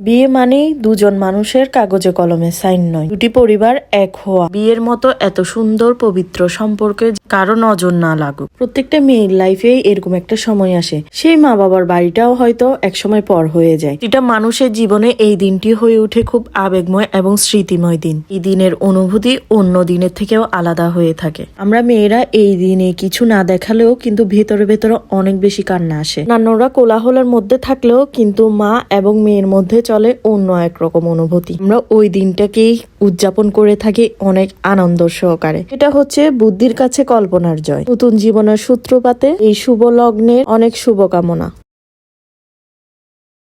বিয়ে মানেই দুজন মানুষের কাগজে কলমে সাইন নয়। দুটি পরিবার এক হওয়া। বিয়ের মতো এত সুন্দর, পবিত্র সম্পর্কে কারও নজর না লাগুক। প্রত্যেকটা মেয়ের লাইফে এরকম একটা সময় আসে। সেই মা বাবার বাড়িটাও হয়তো এক সময় পর হয়ে যায়। এটা মানুষের জীবনে এই দিনটি হয়ে উঠে খুব আবেগময় এবং স্মৃতিময় দিন। এই দিনের অনুভূতি অন্য দিনের থেকেও আলাদা হয়ে থাকে। আমরা মেয়েরা এই দিনে কিছু না দেখালেও কিন্তু ভেতরে ভেতরে অনেক বেশি কান্না আসে। নান্নরা কোলাহলের মধ্যে থাকলেও কিন্তু মা এবং মেয়ের মধ্যে চলে অন্য একরকম অনুভূতি। আমরা ওই দিনটাকেই উদযাপন করে থাকি অনেক আনন্দ সহকারে। এটা হচ্ছে বুদ্ধির কাছে কল্পনার জয়। নতুন জীবনের সূত্রপাতে এই শুভ লগ্নের অনেক শুভকামনা।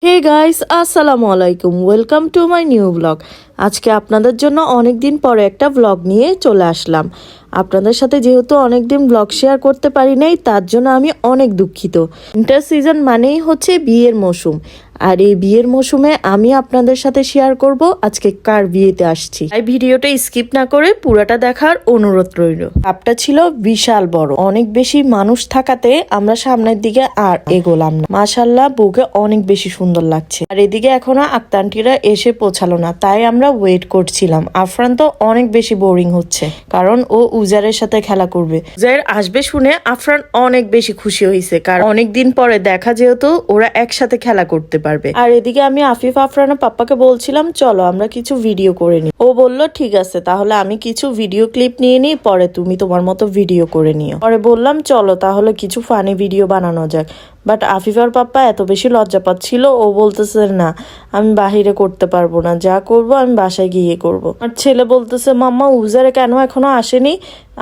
হে গাইস, আসসালামু আলাইকুম। Welcome to my new blog. আজকে আপনাদের জন্য অনেক দিন পরে একটা ব্লগ নিয়ে চলে আসলাম। আপনাদের সাথে যেহেতু অনেক দিন ব্লগ শেয়ার করতে পারি নাই, তার জন্য আমি অনেক দুঃখিত। ইন্টার সিজন মানেই হচ্ছে বিয়ের মৌসুম। আর এই বিয়ের মৌসুমে আমি আপনাদের সাথে শেয়ার করব, আজকে কার বিয়েতে আসছি। এই ভিডিওটা স্কিপ না করে পুরাটা দেখার অনুরোধ রইল। আপটা ছিল বিশাল বড়। অনেক বেশি মানুষ থাকাতে আমরা সামনের দিকে আর এগোলাম না। মাশাল্লাহ বউকে অনেক বেশি সুন্দর লাগছে। আর এদিকে এখনও আক্তান্টিরা এসে পৌঁছালো না। তাই আমরা ওয়েট করছিলাম। আফরান তো অনেক বেশি বোরিং হচ্ছে, কারণ ও উজারের সাথে খেলা করবে। উজার আসবে শুনে আফরান অনেক বেশি খুশি হয়েছে কারণ অনেক দিন পরে দেখা যেহেতু ওরা একসাথে খেলা করতে পারবে। আর এদিকে আমি আফিফ আফরানের পাপ্পাকে বলছিলাম, চলো আমরা কিছু ভিডিও করে নিই। ও বলল, ঠিক আছে, তাহলে আমি কিছু ভিডিও ক্লিপ নিয়ে নিই, পরে তুমি তোমার মতো ভিডিও করে নিও। পরে বললাম, চলো তাহলে কিছু ফানি ভিডিও বানানো যাক। বাট আফিফার পাপ্পা এত বেশি লজ্জা পাচ্ছিল ও বলতেছে না, আমি বাহিরে করতে পারব না, যা করব আমি বাসায় গিয়ে করব। আর ছেলে বলতেছে, মাম্মা, উজারে কেন এখনও আসেনি?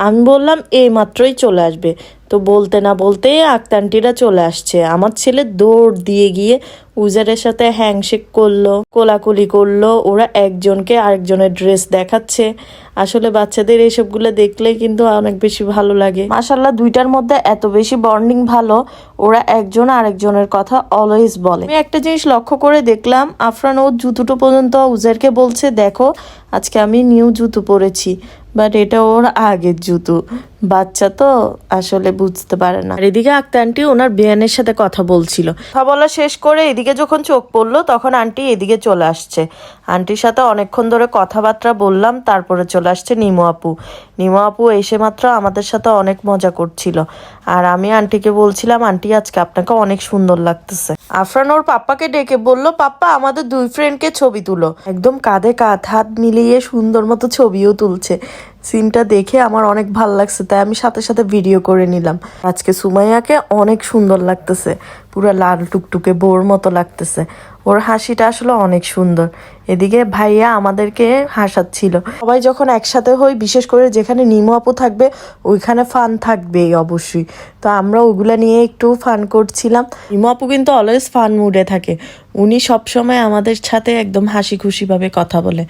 আমি বললাম, এই মাত্রই চলে আসবে। তো বলতে না বলতেই আক্তান্টিরা চলে আসছে। আমার ছেলে দৌড় দিয়ে গিয়ে উজারের সাথে হ্যাংশেক করল, কোলাকুলি করল, ওরা একজনকে আরেকজনের ড্রেস দেখাচ্ছে। আসলে বাচ্চাদের এইসবগুলো দেখলে কিন্তু অনেক বেশি ভালো লাগে। মাসাল্লাহ দুইটার মধ্যে এত বেশি বন্ডিং ভালো, ওরা একজন আরেকজনের কথা অলওয়েজ বলে। আমি একটা জিনিস লক্ষ্য করে দেখলাম, আফরান ও জুতোটো পর্যন্ত উজারকে বলছে, দেখো আজকে আমি নিউ জুতো পরেছি বাট এটা ওর আগের জুতো। বাচ্চা তো আসলে বুঝতে পারে না। আর এদিকে আক্তা আন্টি ওনার বিয়ানের সাথে কথা বলছিল। কথা বলা শেষ করে এদিকে যখন চোখ পড়ল তখন আন্টি এদিকে চলে আসছে। আন্টির সাথে অনেকক্ষণ ধরে কথাবার্তা বললাম তারপরে চলে আসছে নিমো আপু। নিমু আপু এসে মাত্র আমাদের সাথে অনেক মজা করছিল। আর আমি আন্টিকে বলছিলাম, আন্টি, আজকে আপনাকে অনেক সুন্দর লাগতেছে। আফরান ওর পাপ্পাকে ডেকে বলল, পাপ্পা, আমাদের দুই ফ্রেন্ডকে ছবি তুলো। একদম কাঁধে কাঁধ, হাত মিলিয়ে সুন্দর মতো ছবিও তুলছে। সিনটা দেখে আমার অনেক ভালো লাগছে, তাই আমি সাথে সাথে ভিডিও করে নিলাম। আজকে সুমাইয়াকে অনেক সুন্দর লাগতেছে, পুরো লাল টুকটুকে বোর মতো লাগতেছে। ওর হাসিটা আসলে অনেক সুন্দর। এদিকে ভাইয়া আমাদেরকে হাসাচ্ছিল। সবাই যখন একসাথে হই, বিশেষ করে যেখানে নিমো আপু থাকবে, ওইখানে ফান থাকবেই অবশ্যই। তো আমরা ওগুলা নিয়ে একটু ফান করছিলাম। নিমো আপু কিন্তু অলওয়েজ ফান মুডে থাকে। উনি সবসময় আমাদের সাথে একদম হাসি খুশিভাবে কথা বলে।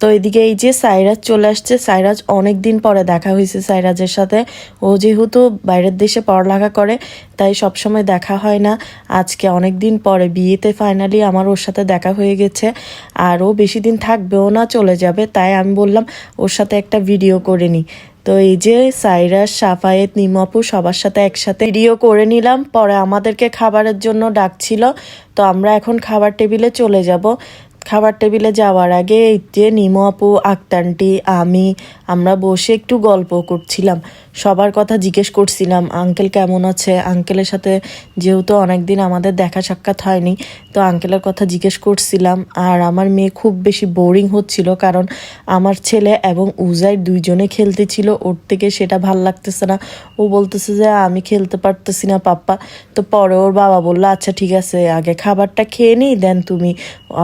তো এদিকে এই যে সাইরাজ চলে আসছে, সাইরাজ অনেক দিন পরে দেখা হয়েছে সাইরাজের সাথে। ও যেহেতু বাইরের দেশে পড়ালেখা করে, তাই সবসময় দেখা হয় না। আজকে অনেক দিন পরে বিয়েতে ফাইনালি আমার ওর সাথে দেখা হয়ে গেছে। আর ও বেশি দিন থাকবেও না, চলে যাবে। তাই আমি বললাম, ওর সাথে একটা ভিডিও করে নিই তো এই যে সাইরাস সাফায়েত, নিমাপু সবার সাথে একসাথে ভিডিও করে নিলাম। পরে আমাদেরকে খাবারের জন্য ডাকছিল। তো আমরা এখন খাবার টেবিলে চলে যাব। খাবার টেবিলে যাওয়ার আগে, এই যে নিমো আপু, আক্তানটি, আমি, আমরা বসে একটু গল্প করছিলাম। সবার কথা জিজ্ঞেস করছিলাম, আঙ্কেল কেমন আছে? আঙ্কেলের সাথে যেহেতু অনেকদিন আমাদের দেখা সাক্ষাৎ হয়নি, তো আঙ্কেলের কথা জিজ্ঞেস করছিলাম। আর আমার মেয়ে খুব বেশি বোরিং হচ্ছিল কারণ আমার ছেলে এবং উজাই দুইজনে খেলতেছিল ওর থেকে সেটা ভালো লাগতেছে না। ও বলতেছে যে, আমি খেলতে পারতেছি না পাপ্পা। তো পরে ওর বাবা বলল আচ্ছা ঠিক আছে, আগে খাবারটা খেয়ে নিই, দেন তুমি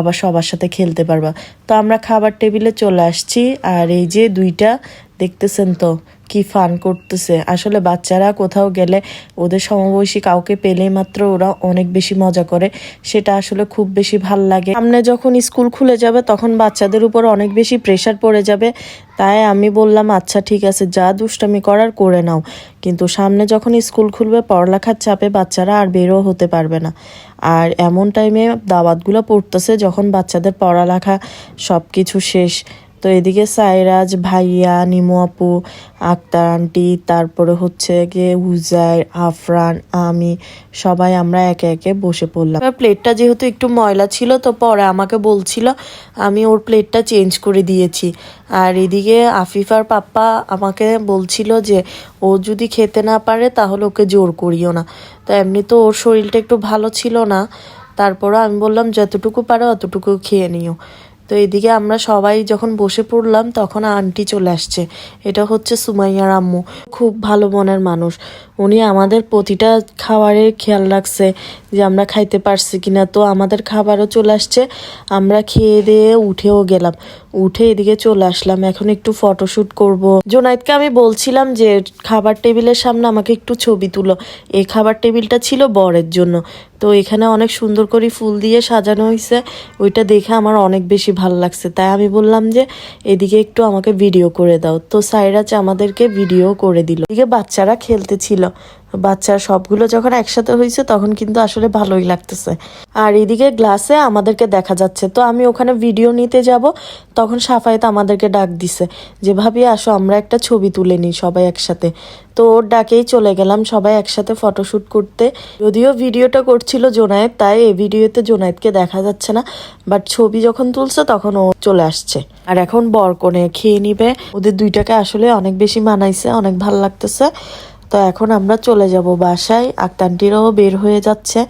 আবার সবার সাথে খেলতে পারবা। তো আমরা খাবার টেবিলে চলে আসছি আর এই যে দুইটা দেখতেছেন তো, কি ফান করতেছে। আসলে বাচ্চারা কোথাও গেলে ওদের সমবয়সী কাউকে পেলেই মাত্র ওরা অনেক বেশি মজা করে, সেটা আসলে খুব বেশি ভালো লাগে। সামনে যখন স্কুল খুলে যাবে, তখন বাচ্চাদের উপর অনেক বেশি প্রেশার পড়ে যাবে। তাই আমি বললাম আচ্ছা ঠিক আছে, যা দুষ্টামি করার করে নাও। কিন্তু সামনে যখন স্কুল খুলবে, পড়ালেখার চাপে বাচ্চারা আর বেরো হতে পারবে না। আর এমন টাইমে দাওয়াতগুলো পড়তেছে, যখন বাচ্চাদের পড়ালেখা সব কিছু শেষ। তো এদিকে সাইরাজ, ভাইয়া, নিমু আপু, আক্তার আন্টি, তারপরে হচ্ছে গিয়ে উজাইর আফরান, আমি সবাই আমরা একে একে বসে পড়লাম। প্লেটটা যেহেতু একটু ময়লা ছিল, তো পরে আমাকে বলছিল, আমি ওর প্লেটটা চেঞ্জ করে দিয়েছি। আর এদিকে আফিফার পাপ্পা আমাকে বলছিল যে, ও যদি খেতে না পারে, তাহলে ওকে জোর করিও না। তো এমনি তো ওর শরীরটা একটু ভালো ছিল না, তারপরও আমি বললাম, যতটুকু পারো, অতটুকু খেয়ে নিও। তো এদিকে আমরা সবাই যখন বসে পড়লাম, তখন আন্টি চলে আসছে। এটা হচ্ছে সুমাইয়ার আম্মু। খুব ভালো মনের মানুষ। উনি আমাদের প্রতিটা খাবারের খেয়াল রাখছে যে আমরা খাইতে পারছি কিনা। তো আমাদের খাবারও চলে আসছে। আমরা খেয়ে দিয়ে উঠেও গেলাম। উঠে এদিকে চলে আসলাম, এখন একটু ফটোশ্যুট করব। জোনাইদকে আমি বলছিলাম যে, খাবার টেবিলের সামনে আমাকে একটু ছবি তুলো। এই খাবার টেবিলটা ছিল বরের জন্য। তো এখানে অনেক সুন্দর করে ফুল দিয়ে সাজানো হয়েছে ওইটা দেখে আমার অনেক বেশি ভালো লাগছে। তাই আমি বললাম যে, এদিকে একটু আমাকে ভিডিও করে দাও। তো সাইরাজ আমাদেরকে ভিডিও করে দিল। এদিকে বাচ্চারা খেলতেছিল। বাচ্চার সবগুলো যখন একসাথে হয়েছে তখন কিন্তু আসলে ভালোই লাগতেছে। আর এদিকে গ্লাসে আমাদেরকে দেখা যাচ্ছে। তো আমি ওখানে ভিডিও নিতে যাব। তখন সাফায়েত আমাদেরকে ডাক দিছে যে, ভাবি, আসো, আমরা একটা ছবি তুলে নিই সবাই একসাথে। তো ওর ডাকেই চলে গেলাম সবাই একসাথে ফটোশ্যুট করতে। যদিও ভিডিওটা করছিল জোনায়েত তাই এই ভিডিওতে জোনায়েতকে দেখা যাচ্ছে না। বাট ছবি যখন তুলছে, তখন ও চলে আসছে। আর এখন বরকনে খেয়ে নিবে। ওদের দুইটাকে আসলে অনেক বেশি মানাইছে, অনেক ভালো লাগতেছে। তো এখন আমরা চলে যাব বাসায়। আক্তান্টিরাও বের হয়ে যাচ্ছে।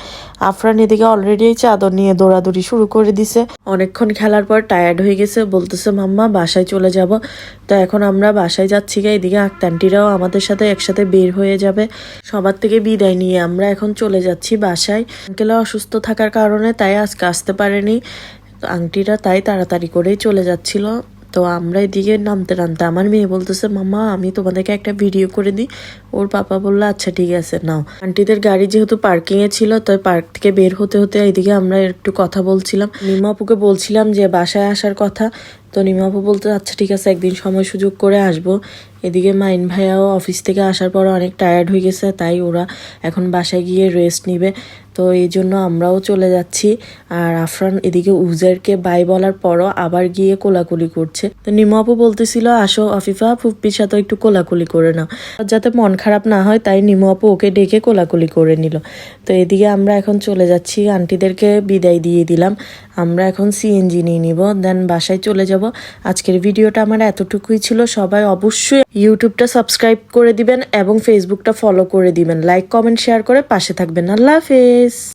আফরান এদিকে অলরেডি চাদর নিয়ে দৌড়াদৌড়ি শুরু করে দিছে। অনেকক্ষণ খেলার পর টায়ার্ড হয়ে গেছে, বলতেছে, মাম্মা, বাসায় চলে যাব। তো এখন আমরা বাসায় যাচ্ছি গা। এদিকে আক্তান্টিরাও আমাদের সাথে একসাথে বের হয়ে যাবে। সবার থেকে বিদায় নিয়ে আমরা এখন চলে যাচ্ছি বাসায়। আঙ্কেলও অসুস্থ থাকার কারণে তাই আজকে আসতে পারেনি। আংটিরা তাই তাড়াতাড়ি করেই চলে যাচ্ছিল। তো আমরা এদিকে নামতে নামতে আমার মেয়ে বলতেছে মামা আমি তোমাদেরকে একটা ভিডিও করে দিই। ওর পাপা বলল আচ্ছা ঠিক আছে, নাও। আন্টিদের গাড়ি যেহেতু পার্কিংয়ে ছিল, তো পার্ক থেকে বের হতে হতে এদিকে আমরা একটু কথা বলছিলাম। নিমাপুকে বলছিলাম যে, বাসায় আসার কথা। তো নিমাপু বলতে আচ্ছা ঠিক আছে, একদিন সময় সুযোগ করে আসব। এদিকে মাইন ভাইয়াও অফিস থেকে আসার পর অনেক টায়ার্ড হয়ে গেছে, তাই ওরা এখন বাসায় গিয়ে রেস্ট নিবে। তো এই জন্য আমরাও চলে যাচ্ছি। আর আফরান এদিকে উজারকে বাই বলার পরও আবার গিয়ে কোলাকুলি করছে। তো নিমু আপু বলতেছিল, আসো আফিফা ফুপ্পির সাথে একটু কোলাকুলি করে নাও। যাতে মন খারাপ না হয়, তাই নিমু আপু ওকে ডেকে কোলাকুলি করে নিল। তো এদিকে আমরা এখন চলে যাচ্ছি। আন্টিদেরকে বিদায় দিয়ে দিলাম। আমরা এখন সিএনজি নিয়ে নিব, দেন বাসায় চলে যাব। আজকের ভিডিওটা আমার এতটুকুই ছিল। সবাই অবশ্যই ইউটিউবটা সাবস্ক্রাইব করে দিবেন এবং ফেসবুকটা ফলো করে দিবেন। লাইক কমেন্ট শেয়ার করে পাশে থাকবেন। আল্লাহ হাফেজ। guys.